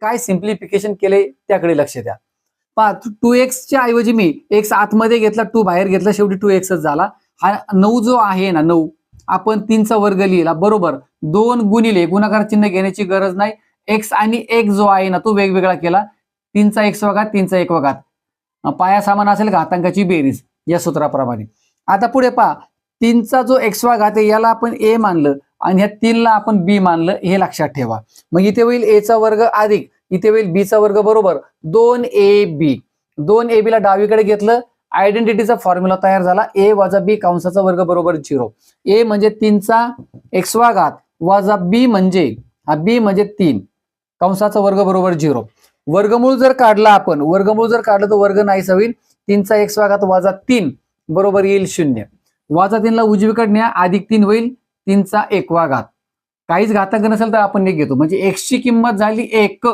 काय सिम्प्लिफिकेशन केले त्याकडे लक्ष द्या. पहा टू एक्सच्या ऐवजी मी एक्स आतमध्ये घेतला टू बाहेर घेतला शेवटी टू एक्सच झाला. हा नऊ जो आहे ना नऊ आपण तीनचा वर्ग लिहिला बरोबर. दोन गुणिले गुणाकार चिन्ह घेण्याची गरज नाही. एक्स आणि एक जो आहे ना तो वेगवेगळा केला. तीनचा एक्स वगात तीनचा एक वगात पाया सामान असेल घातांकाची बेरीज या सूत्राप्रमाणे. आता पुढे पहा तीनचा जो एक्स वा घात आहे याला आपण ए मानलं. आणि ह्या तीनला आपण बी मानलं हे लक्षात ठेवा. मग इथे होईल ए चा वर्ग अधिक इथे होईल बी चा वर्ग बरोबर. दोन ए बी दोन ए बी ला डावीकडे घेतलं आयडेंटिटीचा फॉर्म्युला तयार झाला. ए वजा बी कंसाचा वर्ग बरोबर झिरो ए म्हणजे तीनचा एक्सवा घात वजा बी म्हणजे हा बी म्हणजे तीन. कंसाचा वर्ग बरोबर झिरो वर्गमूळ जर काढला आपण वर्गमूळ जर काढलं तर वर्ग नाहीसा होईल. तीनचा एक्सवा घात वजा तीन बरोबर येईल शून्य. वाजा तीनला उजवीकडे न्या अधिक तीन होईल. तीनचा एकवा घात काहीच घातांक नसेल तर आपण एक घेतो. म्हणजे एक्सची किंमत झाली एक.